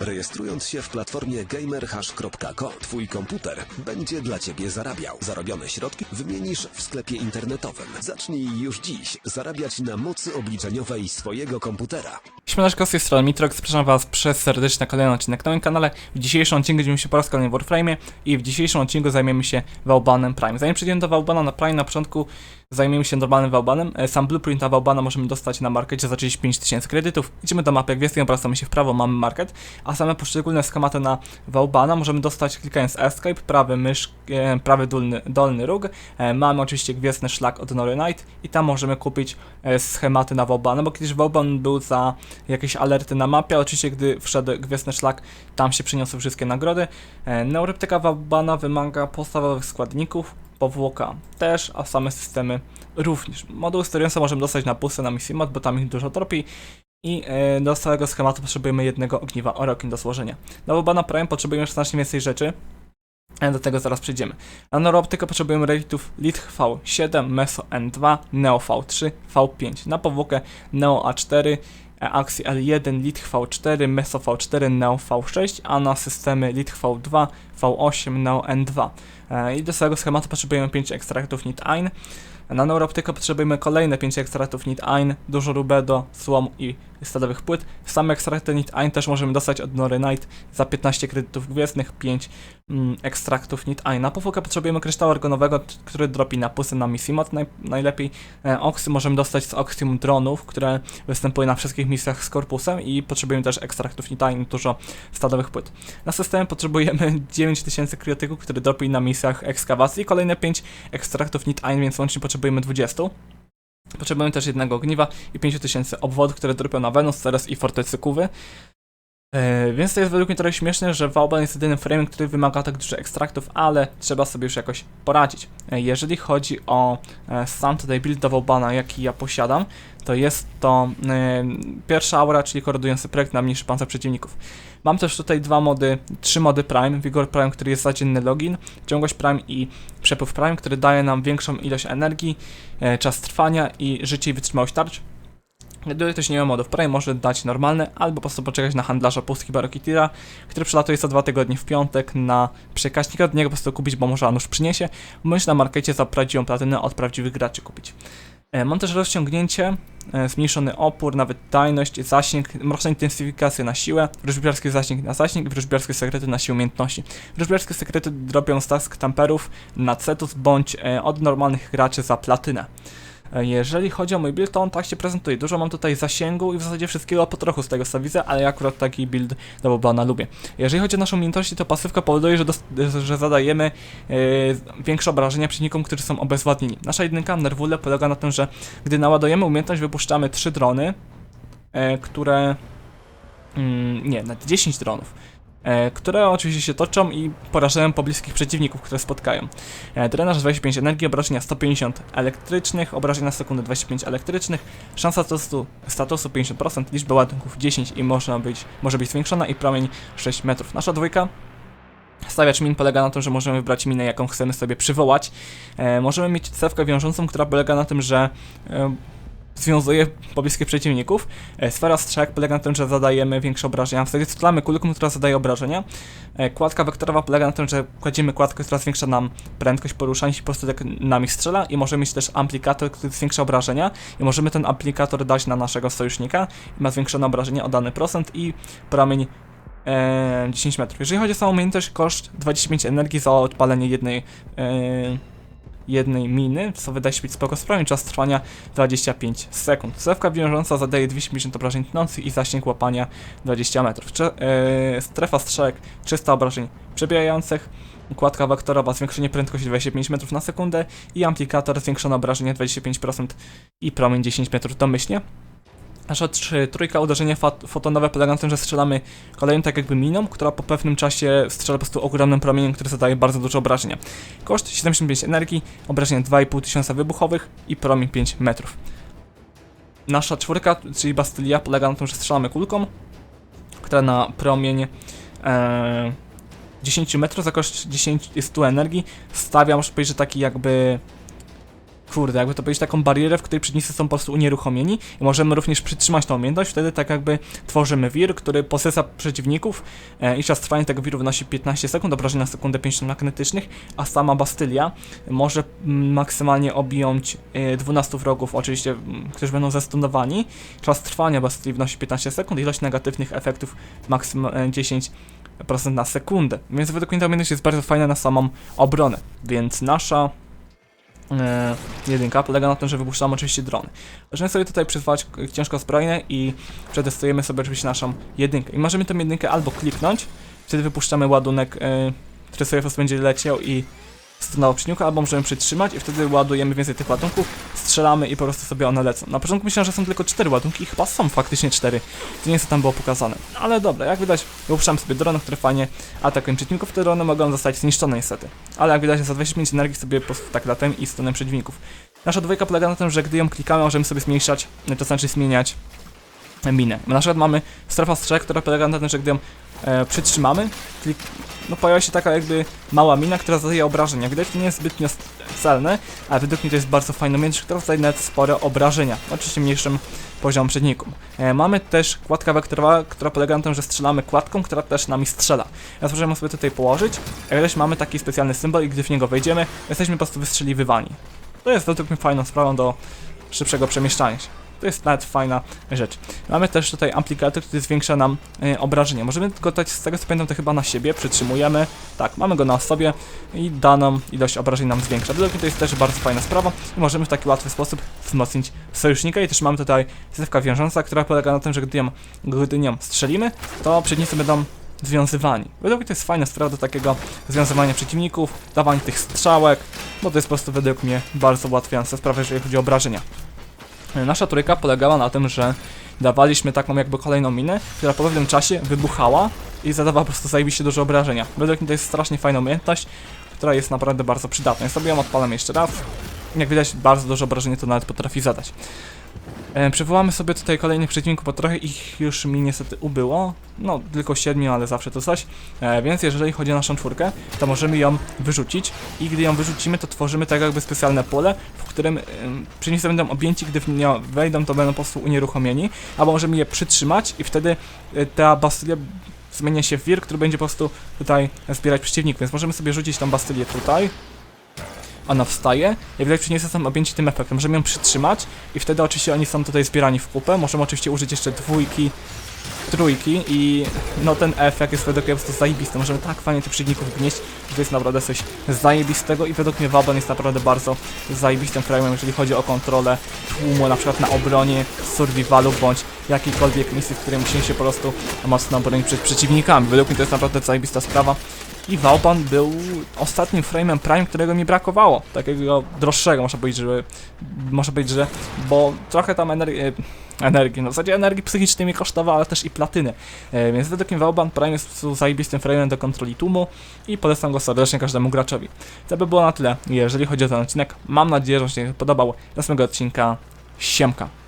Rejestrując się w platformie gamerhash.co, twój komputer będzie dla ciebie zarabiał. Zarobione środki wymienisz w sklepie internetowym. Zacznij już dziś zarabiać na mocy obliczeniowej swojego komputera. Śmielaczko z tej strony Mitrok, zapraszam was przez serdecznie na kolejny odcinek na moim kanale. W dzisiejszym odcinku będziemy się po raz kolejny w Warframe i w dzisiejszym odcinku zajmiemy się Wałbanem Prime. Zanim przejdziemy do Wałbana na Prime, na początku zajmiemy się normalnym Wałbanem. E, Sam blueprint na możemy dostać na markecie za 35 tysięcy kredytów. Idziemy do mapy, wiesz, obracamy się w prawo, mamy market, a same poszczególne schematy na Wałbana możemy dostać klikając Escape, prawy mysz, e, prawy dolny, dolny róg. E, Mamy oczywiście gwiezdny szlak od Nory Knight i tam możemy kupić schematy na Wałbana, bo kiedyś Wałban był za jakieś alerty na mapie, oczywiście gdy wszedł gwiezdny szlak, tam się przyniosły wszystkie nagrody. Neuroptyka Wałbana wymaga podstawowych składników, powłoka też, a same systemy również. Moduł sterujący możemy dostać na pusty na misji mod, bo tam ich dużo tropi. I e, do całego schematu potrzebujemy jednego ogniwa Orokin do złożenia. Do Wałbana Prime potrzebujemy znacznie więcej rzeczy. E, Do tego zaraz przejdziemy. Na neurooptykę potrzebujemy reliktów Litch V7, Meso N2, Neo V3, V5. Na powłokę Neo A4, e, Axi L1, Litch V4, Meso V4, Neo V6, a na systemy Litch V2, V8, Neo N2. E, I do całego schematu potrzebujemy 5 ekstraktów NIT-AIN. Na neurooptykę potrzebujemy kolejne 5 ekstraktów NIT-AIN, dużo rubedo, słom i stalowych płyt. Same ekstrakty NIT-AIN też możemy dostać od Nory Knight za 15 kredytów gwiezdnych, 5 mm, ekstraktów NIT-AIN. Na powłokę potrzebujemy kryształu argonowego, t- który dropi na pusy na misji mod naj, najlepiej. E, oksy możemy dostać z Oxium dronów, które występuje na wszystkich misjach z korpusem i potrzebujemy też ekstraktów NIT-AIN, dużo stalowych płyt. Na systemie potrzebujemy 9000 kriotyków, który dropi na misjach ekskawacji, kolejne 5 ekstraktów NIT-AIN, więc łącznie potrzebujemy 20. Potrzebujemy też jednego ogniwa i 5000 obwodów, które dropią na Wenus, Ceres i Fortecy Kuwy. E, więc to jest według mnie trochę śmieszne, że Vauban jest jedynym frame'em, który wymaga tak dużo ekstraktów, ale trzeba sobie już jakoś poradzić. E, jeżeli chodzi o e, sam tutaj build do Vaubana, jaki ja posiadam, to jest to pierwsza aura, czyli korodujący projekt na mniejszy pancerz przeciwników. Mam też tutaj dwa mody, trzy mody Prime, Vigor Prime, który jest za dzienny login, ciągłość Prime i przepływ Prime, który daje nam większą ilość energii, czas trwania i życie i wytrzymałość tarcz. Gdyby ktoś nie ma modów Prime, może dać normalne, albo po prostu poczekać na handlarza pustki Barokitira, który przelatuje co dwa tygodnie w piątek na przekaźnik, od niego po prostu kupić, bo może Anusz przyniesie, bądź na markecie za prawdziwą platynę od prawdziwych graczy kupić. E, Mam też rozciągnięcie, e, zmniejszony opór, nawet tajność, zasięg, mroczna intensyfikacja na siłę, wróżbiarski zasięg na zasięg i wróżbiarskie sekrety na siłę umiejętności. Wróżbiarskie sekrety dropią stask tamperów na cetus bądź e, od normalnych graczy za platynę. E, Jeżeli chodzi o mój build, to on tak się prezentuje. Dużo mam tutaj zasięgu i w zasadzie wszystkiego po trochu z tego co widzę, ale ja akurat taki build do Boblana lubię. Jeżeli chodzi o naszą umiejętności, to pasywka powoduje, że, że zadajemy e, większe obrażenia przeciwnikom, którzy są obezwładnieni. Nasza jedynka Nerwule polega na tym, że gdy naładujemy umiejętność, wypuszczamy 3 drony, e, które... Mm, nie, nawet 10 dronów. E, które oczywiście się toczą i porażają pobliskich przeciwników, które spotkają. E, drenaż 25 energii, obrażenia 150 elektrycznych, obrażenia na sekundę 25 elektrycznych, szansa statusu, statusu 50%, liczba ładunków 10 i można być, może być zwiększona i promień 6 metrów. Nasza dwójka Stawiacz min polega na tym, że możemy wybrać minę, jaką chcemy sobie przywołać. E, możemy mieć cewkę wiążącą, która polega na tym, że e, związuje pobliskich przeciwników. E, sfera strzałek polega na tym, że zadajemy większe obrażenia. Wtedy strzelamy kulką, która zadaje obrażenia. E, kładka wektorowa polega na tym, że kładziemy kładkę, która zwiększa nam prędkość poruszania się, po prostu tak nami strzela i możemy mieć też aplikator, który zwiększa obrażenia i możemy ten aplikator dać na naszego sojusznika i ma zwiększone obrażenia o dany procent i promień e, 10 metrów. Jeżeli chodzi o samą umiejętność, koszt 25 energii za odpalenie jednej e, jednej miny, co wydaje się być spoko sprawą, czas trwania 25 sekund. Cewka wiążąca zadaje 250 obrażeń tnących i zasięg łapania 20 metrów. E, strefa strzałek 300 obrażeń przebijających, układka wektorowa zwiększenie prędkości 25 metrów na sekundę i aplikator zwiększone obrażenie 25% i promień 10 metrów domyślnie. Nasza trójka uderzenie fat, fotonowe polega na tym, że strzelamy kolejną tak jakby miną, która po pewnym czasie strzela po prostu ogromnym promieniem, który zadaje bardzo dużo obrażenia. Koszt 75 energii, obrażenia 2,5 tysiąca wybuchowych i promień 5 metrów. Nasza czwórka, czyli Bastylia, polega na tym, że strzelamy kulką, która na promień e, 10 metrów za koszt 10 100 energii stawia, muszę powiedzieć, że taki jakby kurde, jakby to powiedzieć, taką barierę, w której przeciwnicy są po prostu unieruchomieni i możemy również przytrzymać tą umiejętność, wtedy tak jakby tworzymy wir, który posysa przeciwników e, i czas trwania tego wiru wynosi 15 sekund, obrażeń na sekundę 50 na krytycznych, a sama Bastylia może maksymalnie objąć e, 12 wrogów, oczywiście, którzy będą zestunowani. Czas trwania Bastylii wynosi 15 sekund, ilość negatywnych efektów maksymalnie 10 procent na sekundę. Więc według mnie ta umiejętność jest bardzo fajna na samą obronę. Więc nasza e, jedynka polega na tym, że wypuszczamy oczywiście drony. Możemy sobie tutaj przyzwać ciężko zbrojne i przetestujemy sobie oczywiście naszą jedynkę. I możemy tę jedynkę albo kliknąć, wtedy wypuszczamy ładunek, e, który sobie po prostu będzie leciał i stunował przeciwnika, albo możemy przytrzymać i wtedy ładujemy więcej tych ładunków, strzelamy i po prostu sobie one lecą. Na początku myślałem, że są tylko cztery ładunki i chyba są faktycznie cztery. To nie jest tam było pokazane. Ale dobra, jak widać, wypuszczamy sobie drony, które fajnie atakują przeciwników, te drony mogą zostać zniszczone niestety. Ale jak widać, za 25 energii sobie po prostu tak latem i stunem przeciwników. Nasza dwójka polega na tym, że gdy ją klikamy, możemy sobie zmniejszać, to znaczy zmieniać minę. Na przykład mamy strefa strzech, która polega na tym, że gdy ją e, przytrzymamy, klik, no pojawia się taka jakby mała mina, która zadaje obrażenia. Widać, to nie jest zbytnio celne, ale według mnie to jest bardzo fajna umiejętność, która zadaje nawet spore obrażenia. Oczywiście mniejszym poziomem przeciwnikom. E, mamy też kładka wektorowa, która polega na tym, że strzelamy kładką, która też nami strzela. Teraz możemy sobie tutaj położyć, a widać mamy taki specjalny symbol i gdy w niego wejdziemy, jesteśmy po prostu wystrzeliwywani. To jest według mnie fajną sprawą do szybszego przemieszczania się. To jest nawet fajna rzecz. Mamy też tutaj amplikator, który zwiększa nam e, obrażenia. Możemy go dać z tego co pamiętam to chyba na siebie, przytrzymujemy. Tak, mamy go na sobie i daną ilość obrażeń nam zwiększa. Według mnie to jest też bardzo fajna sprawa i możemy w taki łatwy sposób wzmocnić sojusznika. I też mamy tutaj zewka wiążąca, która polega na tym, że gdy ją, gdy nią strzelimy, to przeciwnicy będą związywani. Według mnie to jest fajna sprawa do takiego związywania przeciwników, dawania tych strzałek, bo to jest po prostu według mnie bardzo ułatwiająca sprawa, jeżeli chodzi o obrażenia. Nasza trójka polegała na tym, że dawaliśmy taką jakby kolejną minę, która po pewnym czasie wybuchała i zadawała po prostu zajebiście dużo obrażenia. Według mnie to jest strasznie fajna umiejętność, która jest naprawdę bardzo przydatna. Ja sobie ją odpalam jeszcze raz. Jak widać, bardzo dużo obrażenia to nawet potrafi zadać. E, przywołamy sobie tutaj kolejnych przeciwników, bo trochę ich już mi niestety ubyło. No, tylko siedmiu, ale zawsze to coś. E, więc jeżeli chodzi o naszą czwórkę, to możemy ją wyrzucić i gdy ją wyrzucimy, to tworzymy tak jakby specjalne pole, w którym e, przeciwnicy będą objęci, gdy w nie wejdą, to będą po prostu unieruchomieni, albo możemy je przytrzymać i wtedy e, ta bastylia zmienia się w wir, który będzie po prostu tutaj zbierać przeciwników, więc możemy sobie rzucić tą bastylię tutaj, ona wstaje, jak widać przeciwnicy są objęci tym efektem. Możemy ją przytrzymać i wtedy oczywiście oni są tutaj zbierani w kupę. Możemy oczywiście użyć jeszcze dwójki, trójki i no ten efekt jest według mnie po prostu zajebisty. Możemy tak fajnie tych przeciwników gnieść, że to jest naprawdę coś zajebistego i według mnie Wabon jest naprawdę bardzo zajebistym frame'em, jeżeli chodzi o kontrolę tłumu, na przykład na obronie, survivalu bądź jakiejkolwiek misji, w której musimy się po prostu mocno obronić przed przeciwnikami. Według mnie to jest naprawdę zajebista sprawa. I Vauban był ostatnim frame'em Prime, którego mi brakowało. Takiego droższego, można powiedzieć, że. Można powiedzieć, że. Bo trochę tam energii. Energii, no w zasadzie energii psychicznej mi kosztowała, ale też i platyny. E, więc według mnie Vauban Prime jest zajebistym frame'em do kontroli tłumu i polecam go serdecznie każdemu graczowi. To by było na tyle, jeżeli chodzi o ten odcinek. Mam nadzieję, że się podobał. Do następnego odcinka. Siemka.